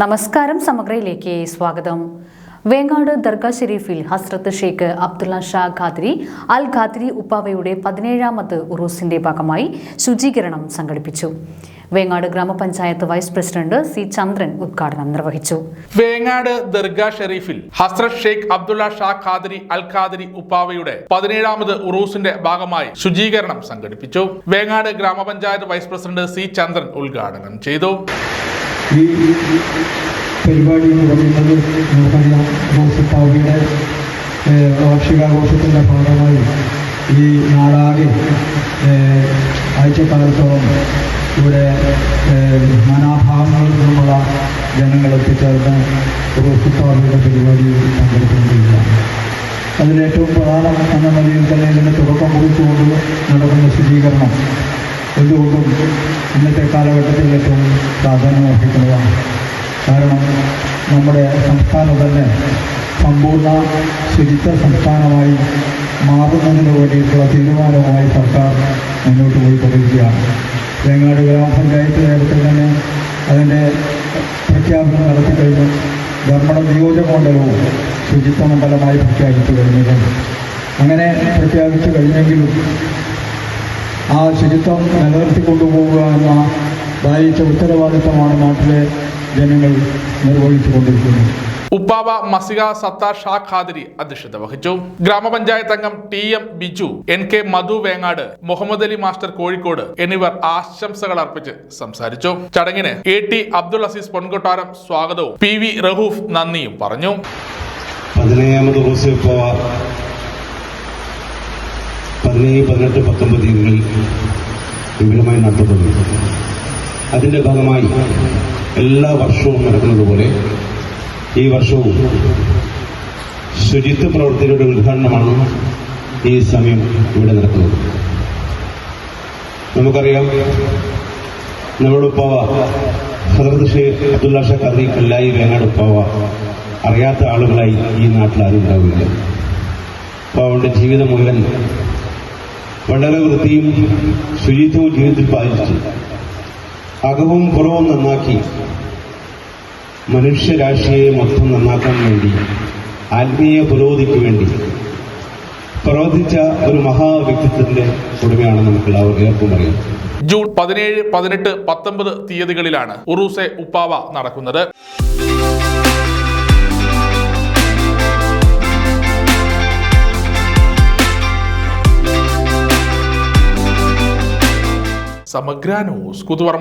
നമസ്കാരം സമഗ്രയിലേക്ക് സ്വാഗതം. വേങ്ങാട് ദർഗാ ഷെരീഫിൽ ഹസ്രത്ത് ഷെയ്ഖ് അബ്ദുള്ള ഷാ ഖാദ്രി അൽ ഖാദ്രി ഉപ്പാവയുടെ പതിനേഴാമത് ഉറൂസിന്റെ ഭാഗമായി ശുചീകരണം സംഘടിപ്പിച്ചു. വേങ്ങാട് ഗ്രാമപഞ്ചായത്ത് വൈസ് പ്രസിഡന്റ് സി ചന്ദ്രൻ ഉദ്ഘാടനം നിർവഹിച്ചു. വേങ്ങാട് ദർഗാ ഷെരീഫിൽ ഹസ്രത് ഷെയ്ഖ് അബ്ദുള്ള ഷാ ഖാദരി അൽ ഖാദരി ഉപ്പാവയുടെ പതിനേഴാമത് ഉറൂസിന്റെ ഭാഗമായി ശുചീകരണം സംഘടിപ്പിച്ചു. വേങ്ങാട് ഗ്രാമപഞ്ചായത്ത് വൈസ് പ്രസിഡന്റ് സി ചന്ദ്രൻ ഉദ്ഘാടനം ചെയ്തു. ഈ പരിപാടി എന്ന് പറയുന്നത് നമുക്കറിയാം ഹോസിപ്പാവിയുടെ വാർഷികാഘോഷത്തിന്റെ ഭാഗമായി ഈ നാടാകെ ആഴ്ചക്കാലത്തോളം ഇവിടെ നാനാഭാഗങ്ങളിൽ നിന്നുള്ള ജനങ്ങൾ എത്തിച്ചേർന്ന് ഹോസിപ്പാവിയുടെ പരിപാടി പങ്കെടുത്തുകൊണ്ടിരിക്കുകയാണ് അതിലേറ്റവും പ്രധാനം എന്ന നിലയിൽ തന്നെ ഇതിന് തുടക്കം കുറിച്ചുകൊണ്ട് നടക്കുന്ന ശുചീകരണം എന്തുകൊണ്ടും ഇന്നത്തെ കാലഘട്ടത്തിൽ ഏറ്റവും പ്രാധാന്യം കാരണം നമ്മുടെ സംസ്ഥാനം തന്നെ സമ്പൂർണ ശുചിത്വ സംസ്ഥാനമായി മാറുന്നതിന് വേണ്ടിയിട്ടുള്ള തീരുമാനവുമായി സർക്കാർ മുന്നോട്ട് പോയിക്കൊണ്ടിരിക്കുകയാണ് വേങ്ങാട് ഗ്രാമപഞ്ചായത്ത് നേരത്തെ തന്നെ അതിന്റെ പ്രഖ്യാപനം നടത്തിക്കഴിഞ്ഞു. ധർമ്മടം നിയോജകമണ്ഡലവും ശുചിത്വ മണ്ഡലമായി പ്രഖ്യാപിച്ചു കഴിഞ്ഞിട്ടുണ്ട് അങ്ങനെ പ്രഖ്യാപിച്ചു കഴിഞ്ഞെങ്കിലും ആ ശുചിത്വം നിലനിർത്തി കൊണ്ടുപോകുക എന്ന ദൈവിച്ച ഉത്തരവാദിത്തമാണ് നാട്ടിലെ ജനങ്ങൾ നിർവഹിച്ചു കൊണ്ടിരിക്കുന്നത് ഉപ്പാവ മസിക സത്താർ ഷാ ഖാദരി അധ്യക്ഷത വഹിച്ചു. ഗ്രാമപഞ്ചായത്ത് അംഗം T M Biju N K Madhu Vengad Muhammad Ali master Kozhikode എന്നിവർ ആശംസകൾ അർപ്പിച്ച് സംസാരിച്ചു. ചടങ്ങിന് എ ടി അബ്ദുൾ അസീസ് പൊൻകൊട്ടാരം സ്വാഗതവും പി വി റഹൂഫ് നന്ദിയും പറഞ്ഞു. പതിനേഴാമത് പതിനേഴ് പതിനെട്ട് പത്തൊമ്പത് തീയതികളിൽ വിപുലമായി നടത്തപ്പെടുന്നു അതിന്റെ ഭാഗമായി എല്ലാ വർഷവും നടക്കുന്നത് പോലെ ഈ വർഷവും ശുചിത്വ പ്രവർത്തികളുടെ ഉദ്ഘാടനമാണ് ഈ സമയം ഇവിടെ നടക്കുന്നത്. നമുക്കറിയാം നമ്മുടെ ഉപ്പാവ ഷെയ്ഖ് അബ്ദുള്ള ഷാ കറി കല്ലായി വേങ്ങാട് ഉപ്പാവ അറിയാത്ത ആളുകളായി ഈ നാട്ടിൽ ആരും ഉണ്ടാവില്ല. ഉപ്പാവന്റെ ജീവിതം മുഴുവൻ വളരെ വൃത്തിയും ശുചിത്വവും ജീവിതത്തിൽ പാലിച്ചു അകവും പുറവും നന്നാക്കി മനുഷ്യരാശിയെ മൊത്തം നന്നാക്കാൻ വേണ്ടി ആത്മീയ പുരോഗതിക്ക് വേണ്ടി പ്രവർത്തിച്ച ഒരു മഹാവ്യക്തിത്വത്തിന്റെ ഉടമയാണ് നമുക്ക് എല്ലാവർക്കും അറിയാം. ജൂൺ പതിനേഴ് പതിനെട്ട് പത്തൊമ്പത് തീയതികളിലാണ് ഉറൂസെ ഉപ്പാവ നടക്കുന്നത്. സമഗ്ര ന്യൂസ് കുതുവർമ്മ